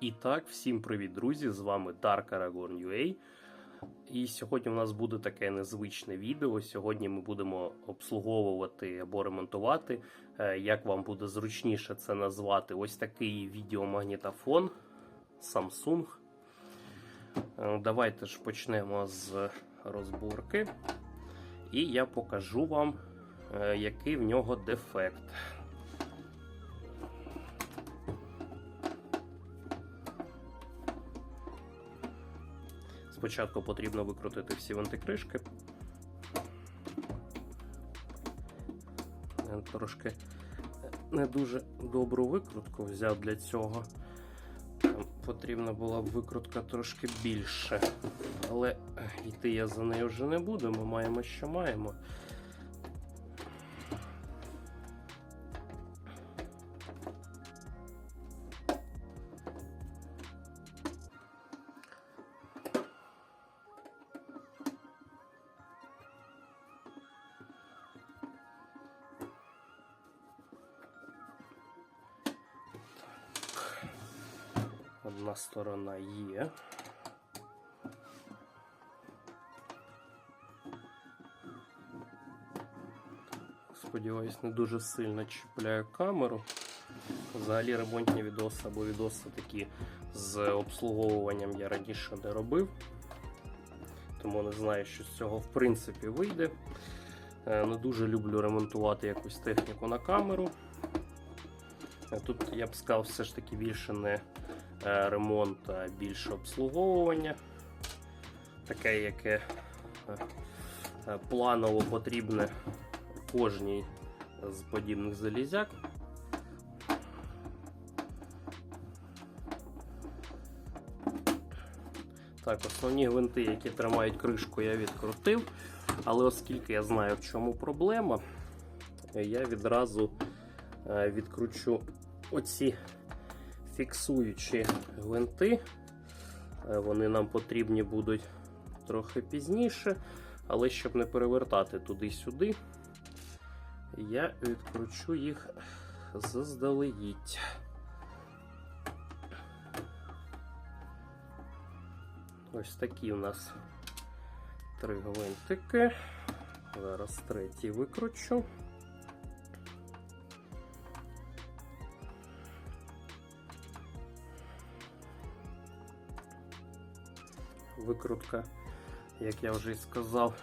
І так, всім привіт, друзі! З вами Dark Aragorn UA. І сьогодні у нас буде таке незвичне відео. Сьогодні ми будемо обслуговувати або ремонтувати, е, як вам буде зручніше це назвати. Ось такий відеомагнітофон Samsung. Е, Давайте ж почнемо з розборки. І я покажу вам, е, який в нього дефект. Спочатку потрібно викрутити всі винтикришки. Я Трошки не дуже добру викрутку взяв для цього. Там потрібна була б викрутка трошки більше. Але йти я за нею вже не буду, ми маємо, що маємо. Сторона є. Сподіваюсь, не дуже сильно чіпляю камеру. Взагалі ремонтні відоси або відоси такі з обслуговуванням я раніше не робив. Тому не знаю, що з цього в принципі вийде. Е, Не дуже люблю ремонтувати якусь техніку на камеру. Е, Тут я б сказав, все ж таки більше не ремонт, більше обслуговування. Таке, яке е, е, планово потрібне кожній з подібних залізяк. Так, основні гвинти, які тримають кришку, я відкрутив. Але оскільки я знаю, в чому проблема, я відразу е, відкручу оці фіксуючі гвинти. Е, Вони нам потрібні будуть трохи пізніше, але щоб не перевертати туди-сюди, я відкручу їх заздалегідь. Ось такі у нас три гвинтики. Зараз третій викручу. Викрутка, як я вже і сказав,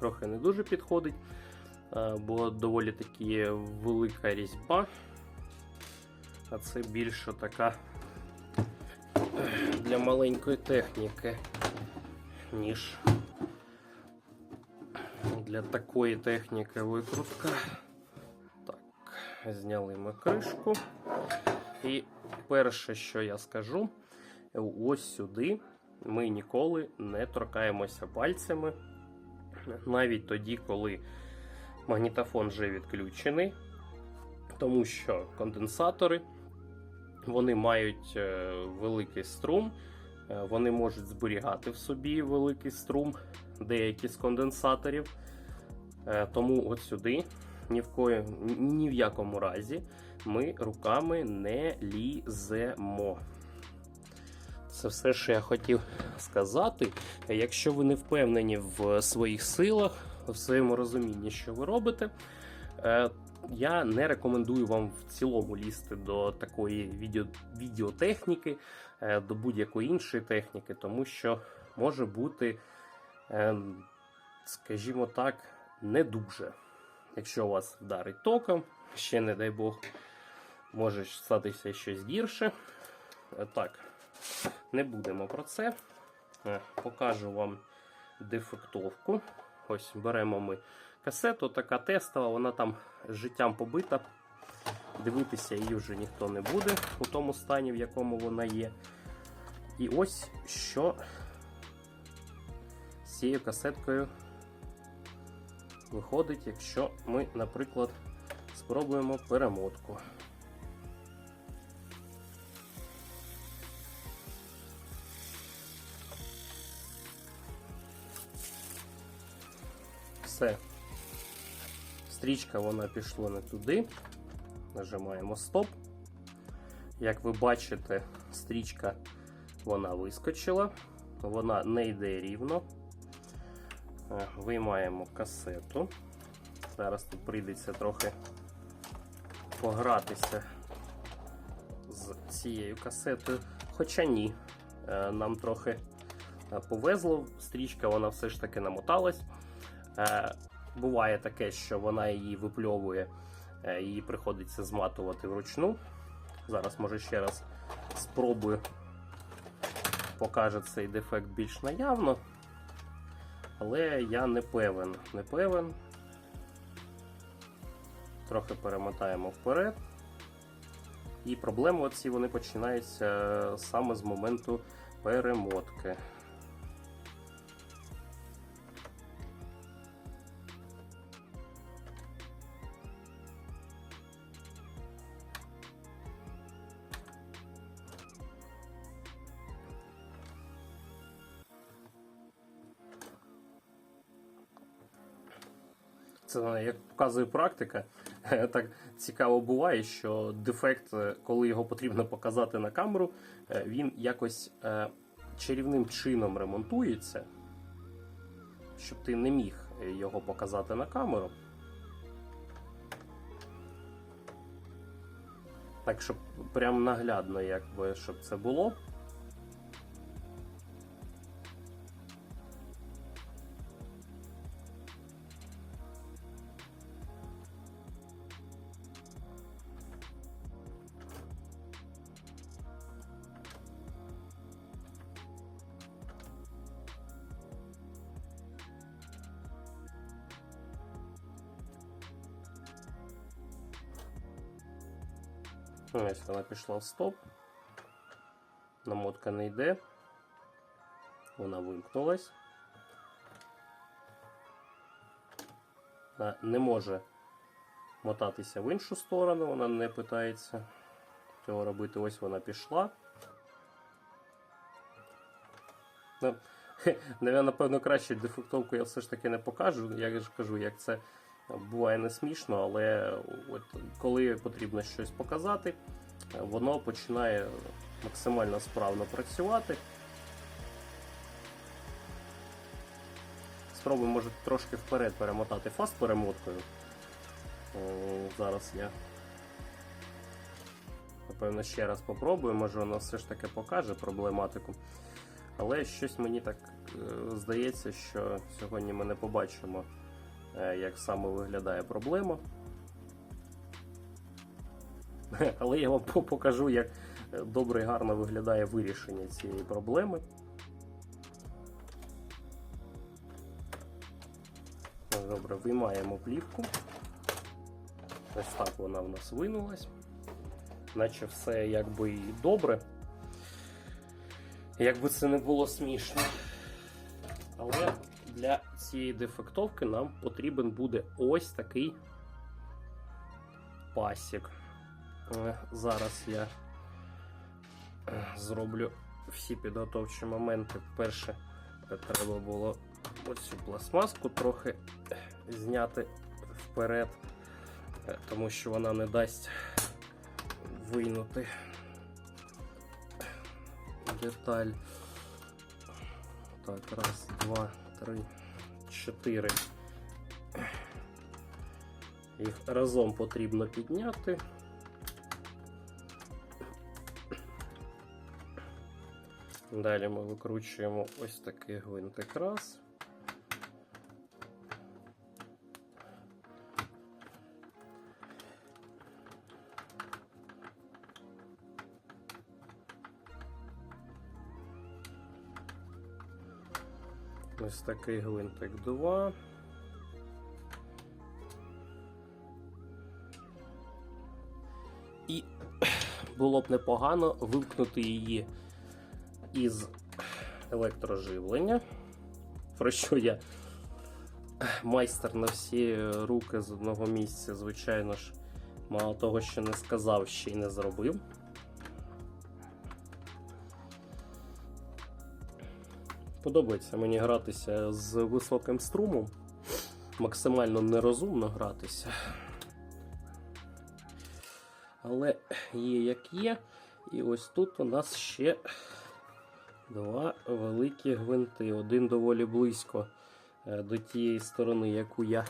трохи не дуже підходить, е, бо доволі таки велика різьба, а це більше така для маленької техніки, ніж для такої техніки викрутка. Так, зняли ми кришку. І перше, що я скажу, ось сюди ми ніколи не торкаємося пальцями, навіть тоді, коли магнітофон вже відключений, тому що конденсатори вони мають е, великий струм, е, вони можуть зберігати в собі великий струм, деякі з конденсаторів. Е, Тому от сюди ні в, кої, ні в якому разі ми руками не ліземо. Це все, що я хотів сказати. Якщо ви не впевнені в своїх силах, в своєму розумінні, що ви робите, е, я не рекомендую вам в цілому лізти до такої відео, відеотехніки, е, до будь-якої іншої техніки, тому що може бути, е, скажімо так, не дуже. Якщо вас вдарить током, ще не дай Бог, може статися щось гірше. Так, не будемо про це. Е, Покажу вам дефектовку. Ось беремо ми касету, така тестова, вона там життям побита. Дивитися її вже ніхто не буде у тому стані, в якому вона є. І ось що з цією касеткою виходить, якщо ми, наприклад, спробуємо перемотку. Все. Стрічка вона пішла не туди. Нажимаємо стоп. Як ви бачите, Стрічка вона вискочила, вона не йде рівно. Е, Виймаємо касету. Зараз тут прийдеться трохи погратися з цією касетою. Хоча ні, Е, нам трохи повезло. Стрічка вона все ж таки намоталась. Е, Буває таке, що вона її випльовує, е, її приходиться зматувати вручну. Зараз, може, ще раз спробую, покаже цей дефект більш наявно. Але я не певен, не певен. Трохи перемотаємо вперед. І проблеми оці вони починаються саме з моменту перемотки. Як показує практика, так цікаво буває, що дефект, е, коли його потрібно показати на камеру, е, він якось е, чарівним чином ремонтується, щоб ти не міг його показати на камеру. Так, щоб прям наглядно, якби, щоб це було. Ось вона пішла в стоп. Намотка не йде. Вона вимкнулась. Вона не може мотатися в іншу сторону, вона не питається цього робити. Ось вона пішла. Ну, напевно, краще дефектовку я все ж таки не покажу. Я ж кажу, як це буває не смішно, але от коли потрібно щось показати, воно починає максимально справно працювати. Спробуємо, може, трошки вперед перемотати фаст перемоткою. Е, Зараз я напевно ще раз попробую, може воно все ж таки покаже проблематику. Але щось мені так е, здається, що сьогодні ми не побачимо, як саме виглядає проблема. Але я вам покажу, як добре і гарно виглядає вирішення цієї проблеми. Добре, виймаємо плівку. Ось так вона в нас винулась. Наче все якби і добре. Якби це не було смішно. Але для цієї дефектовки нам потрібен буде ось такий пасік. Е, Зараз я е, зроблю всі підготовчі моменти. Перше, е, треба було оцю пластмаску трохи зняти вперед, тому що вона не дасть вийнути деталь. Так, раз, два, три, чотири. Їх разом потрібно підняти. Далі ми викручуємо ось такий гвинтик раз. Ось такий гвинтик 2. І було б непогано вимкнути її із електроживлення, про що я майстер на всі руки з одного місця, звичайно ж, мало того, що не сказав, ще й не зробив. Подобається мені гратися з високим струмом, максимально нерозумно гратися. Але є як є. І ось тут у нас ще два великі гвинти. Один доволі близько е, до тієї сторони, яку я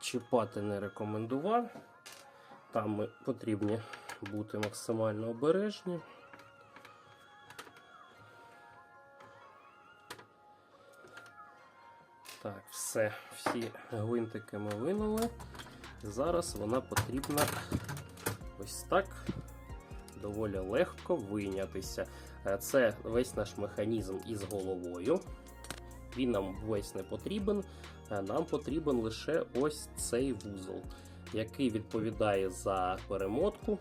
чіпати не рекомендував. Там потрібні бути максимально обережні. Так, все, всі гвинтики ми винули. Зараз вона потрібна ось так доволі легко вийнятися. Е, Це весь наш механізм із головою. Він нам весь не потрібен. Е, Нам потрібен лише ось цей вузол, який відповідає за перемотку.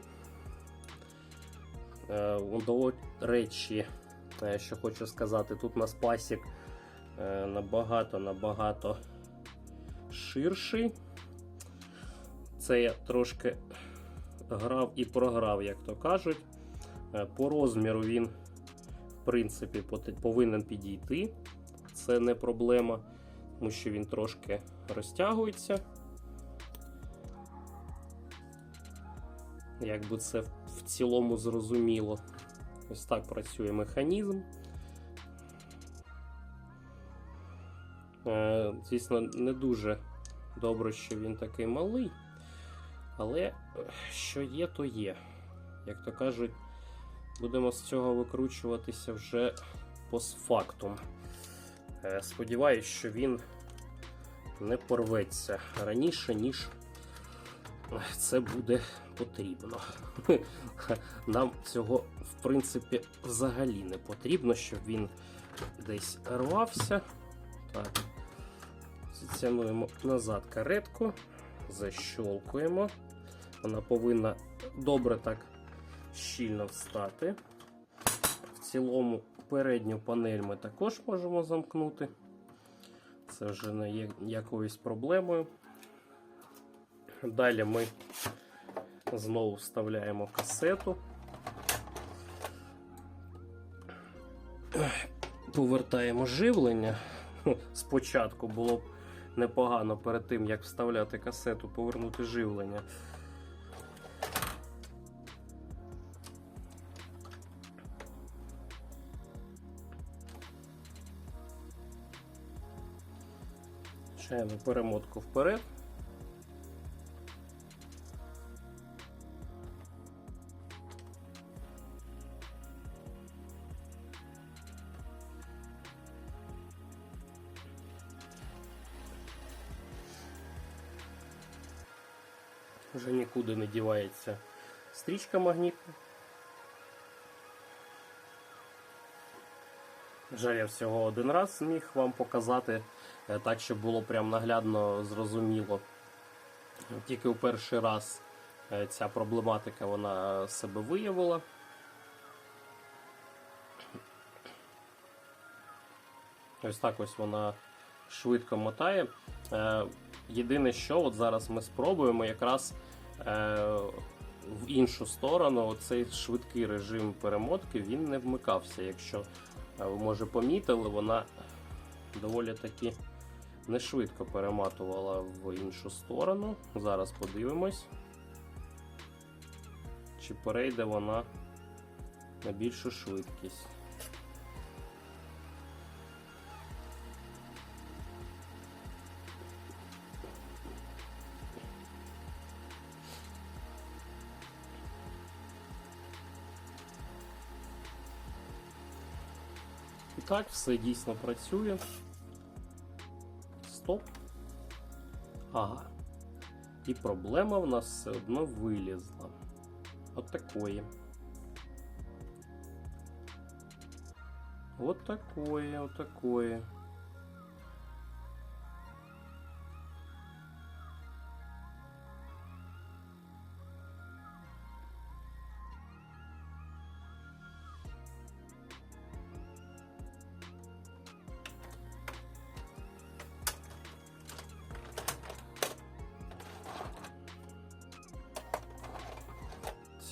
Е, До речі, що хочу сказати, тут у нас пасік набагато-набагато ширший. Це я трошки грав і програв, як то кажуть. Е, По розміру він, в принципі, повинен підійти. Це не проблема, тому що він трошки розтягується. Якби це в цілому зрозуміло. Ось так працює механізм. Звісно, не дуже добре, що він такий малий. Але е, що є, то є. Як то кажуть, будемо з цього викручуватися вже постфактум. Е, Сподіваюсь, що він не порветься раніше, ніж це буде потрібно. Нам цього, в принципі, взагалі не потрібно, щоб він десь рвався. Так. Затягнуємо назад каретку, защолкуємо. Вона повинна добре так щільно встати. В цілому передню панель ми також можемо замкнути. Це вже не є якоюсь проблемою. Далі ми знову вставляємо касету. Повертаємо живлення. Спочатку було непогано перед тим, як вставляти касету, повернути живлення. Чаємо перемотку вперед. Нікуди не дівається стрічка магнітна. Жаль, я всього один раз зміг вам показати е, так, щоб було прям наглядно зрозуміло. Тільки у перший раз е, ця проблематика вона себе виявила. Ось так ось вона швидко мотає. Е, Єдине, що от зараз ми спробуємо якраз в іншу сторону оцей швидкий режим перемотки він не вмикався. Якщо е, ви може помітили, вона доволі таки не швидко перематувала в іншу сторону. Зараз подивимось, чи перейде вона на більшу швидкість. Так, все дійсно працює. Стоп. Ага. І проблема в нас все одно вилізла. От такої. Вот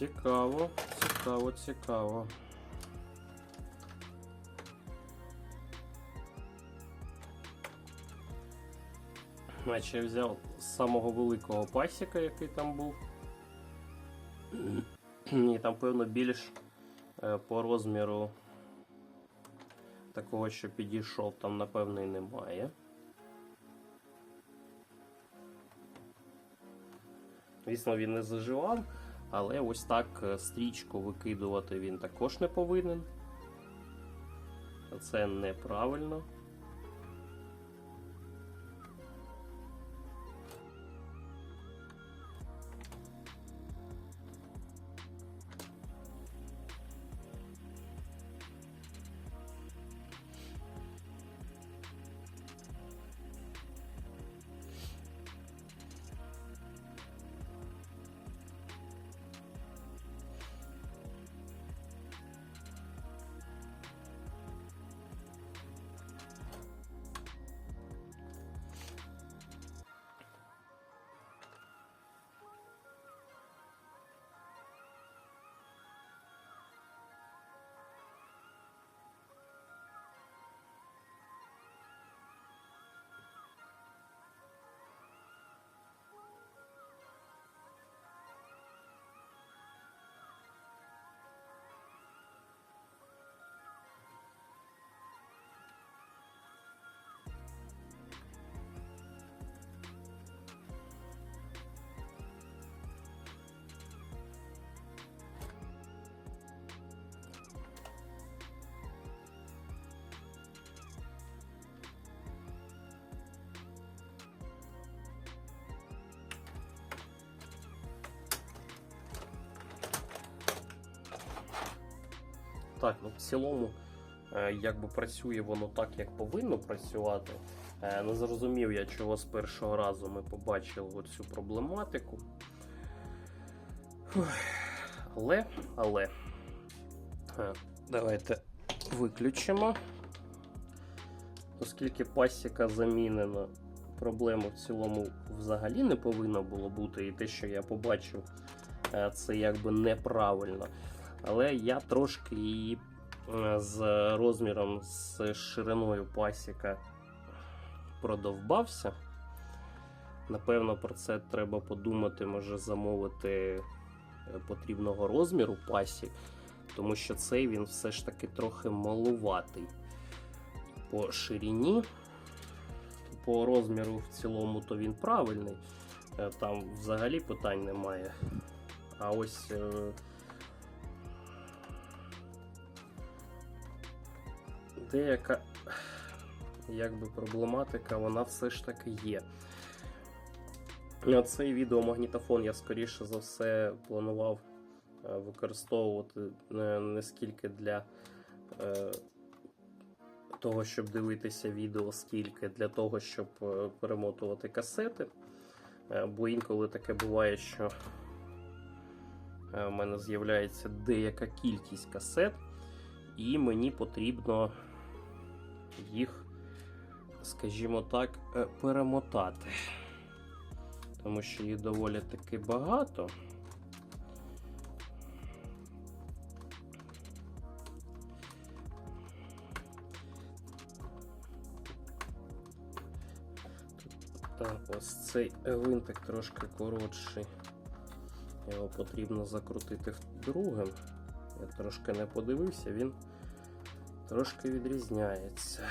Цікаво, цікаво, цікаво. Значить, я взяв з самого великого пасіка, який там був. І там, певно, більш е, по розміру такого, що підійшов, там, напевно, і немає. Звісно, він не заживав, але ось так е, стрічку викидувати він також не повинен. Це неправильно. Так, ну в цілому, е, якби працює воно так, як повинно працювати. Е, Не зрозумів я, чого з першого разу ми побачили оцю проблематику. Але, але. е, Давайте виключимо. Оскільки пасіка замінена, проблеми в цілому взагалі не повинно було бути, і те, що я побачив, це якби неправильно. Але я трошки її е, з розміром, з шириною пасіка продовбався. Напевно, про це треба подумати, може замовити е, потрібного розміру пасік, тому що цей він все ж таки трохи малуватий. По ширині, по розміру в цілому, то він правильний. Е, Там взагалі питань немає. А ось. Деяка якби проблематика, вона все ж таки є. Цей відеомагнітофон я скоріше за все планував е, використовувати не, не скільки для е, того, щоб дивитися відео, скільки для того, щоб е, перемотувати касети. Е, бо інколи таке буває, що е, в мене з'являється деяка кількість касет, і мені потрібно їх, скажімо так, е, перемотати. Тому що їх доволі таки багато. Так, ось цей винтик трошки коротший. Його потрібно закрутити другим. Я трошки не подивився, він трошки відрізняється.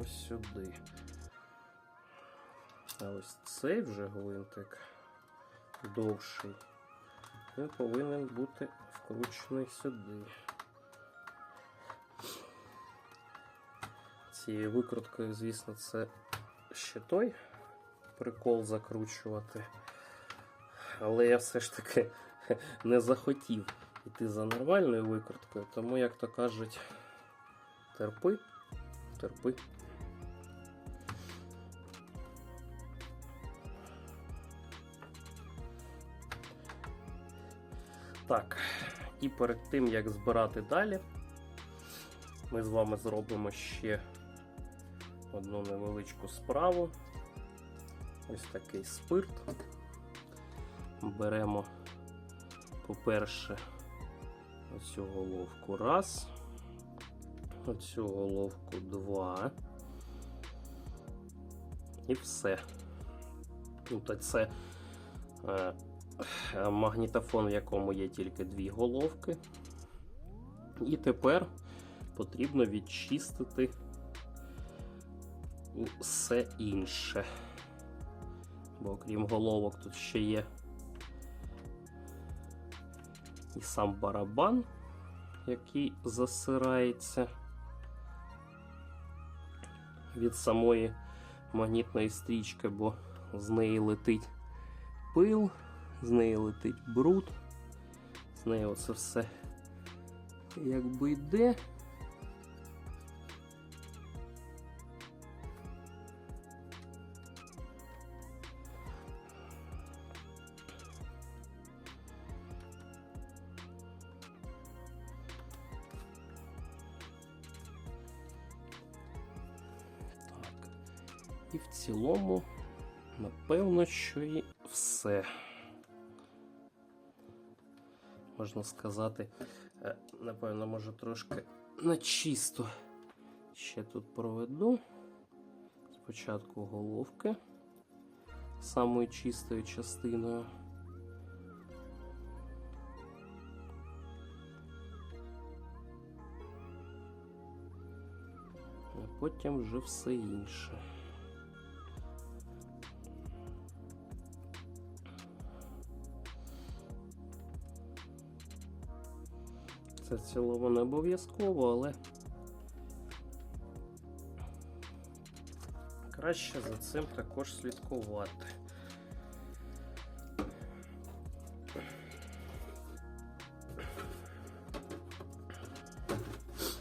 Ось сюди. А ось цей вже гвинтик довший. Він повинен бути вкручений сюди. Цією викруткою, звісно, це ще той прикол закручувати. Але я все ж таки не захотів йти за нормальною викруткою, тому, як то кажуть, терпи, терпи. Так, і перед тим як збирати далі, ми з вами зробимо ще одну невеличку справу. Ось такий спирт. Беремо, по-перше, оцю головку раз, оцю головку два. І все. Ну, та це е, магнітофон, в якому є тільки дві головки. І тепер потрібно відчистити все інше. Бо окрім головок тут ще є і сам барабан, який засирається від самої магнітної стрічки, бо з неї летить пил, з неї летить бруд, з неї оце все якби йде. Цілому, напевно, що і все. Можна сказати, е, напевно, може трошки на чисто ще тут проведу. Спочатку головки самою чистою частиною. А потім вже все інше. Це в цілому не обов'язково, але краще за цим також слідкувати.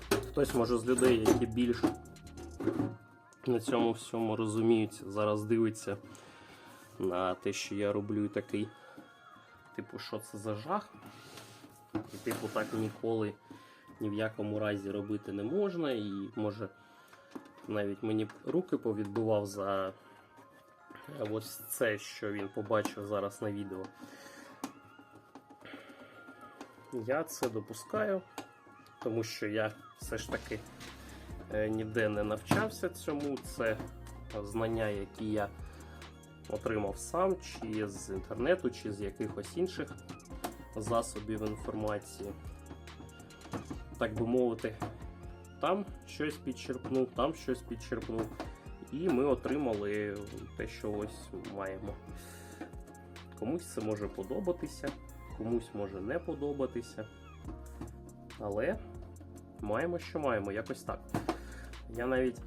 Хтось може з людей, які більш на цьому всьому розуміються, зараз дивиться на те, що я роблю такий, типу, що це за жах. І, типу, так ніколи ні в якому разі робити не можна. І може навіть мені руки повідбивав за ось це, що він побачив зараз на відео. Я це допускаю, тому що я все ж таки е, ніде не навчався цьому. Це знання, які я отримав сам, чи з інтернету, чи з якихось інших засобів інформації. Так би мовити, там щось підчерпнув, там щось підчерпнув. І ми отримали те, що ось маємо. Комусь це може подобатися, комусь може не подобатися. Але маємо, що маємо, якось так. Я навіть,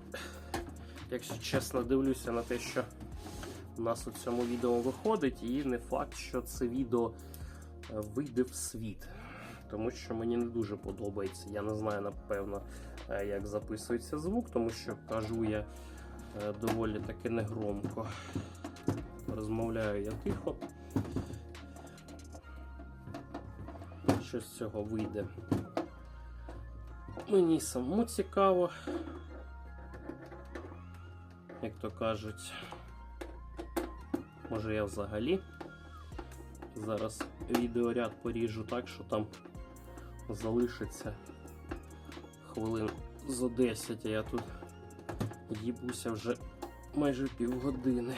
якщо чесно, дивлюся на те, що у нас у цьому відео виходить, і не факт, що це відео вийде в світ. Тому що мені не дуже подобається. Я не знаю, напевно, е, як записується звук, тому що кажу я е, доволі таки негромко. Розмовляю я тихо. Що з цього вийде? Мені самому цікаво, як то кажуть. Може я взагалі зараз відеоряд поріжу так, що там залишиться хвилин за 10, а я тут їбуся вже майже півгодини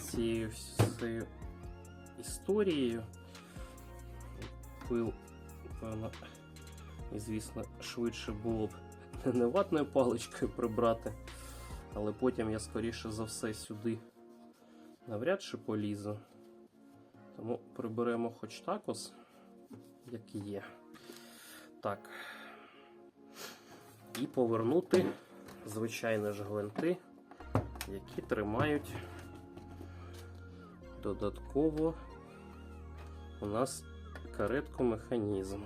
цією всією історією. Пил, певно, і звісно, швидше було б не ватною паличкою прибрати, але потім я скоріше за все сюди навряд чи полізу. Тому приберемо хоч так як є. Так. І повернути звичайні ж гвинти, які тримають додатково у нас каретку механізм.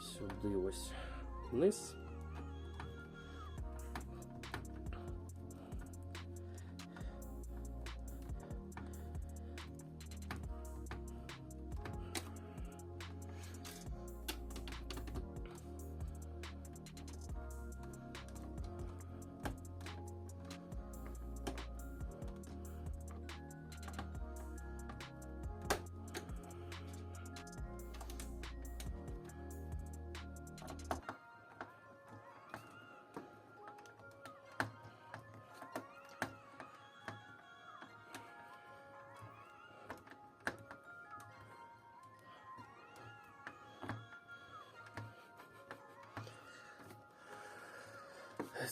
Сюди ось вниз.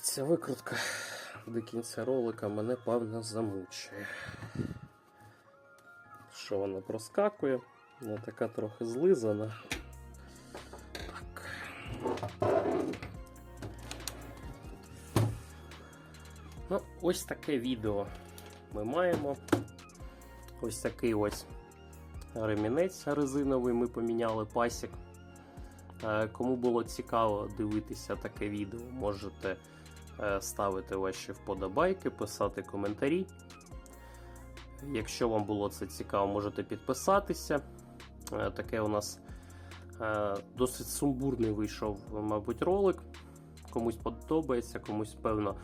Ця викрутка до кінця ролика мене певно замучує. Що вона проскакує, вона така трохи злизана. Так. Ну, ось таке відео ми маємо. Ось такий ось ремінець резиновий ми поміняли пасік. Е, Кому було цікаво дивитися таке відео, можете ставити ваші вподобайки, писати коментарі. Якщо вам було це цікаво, можете підписатися. Е, Таке у нас е, досить сумбурний вийшов, мабуть, ролик. Комусь подобається, комусь, певно,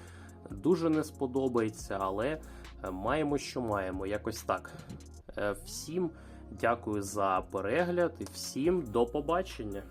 дуже не сподобається, але е, маємо, що маємо. Якось так. Е, Всім дякую за перегляд і всім до побачення.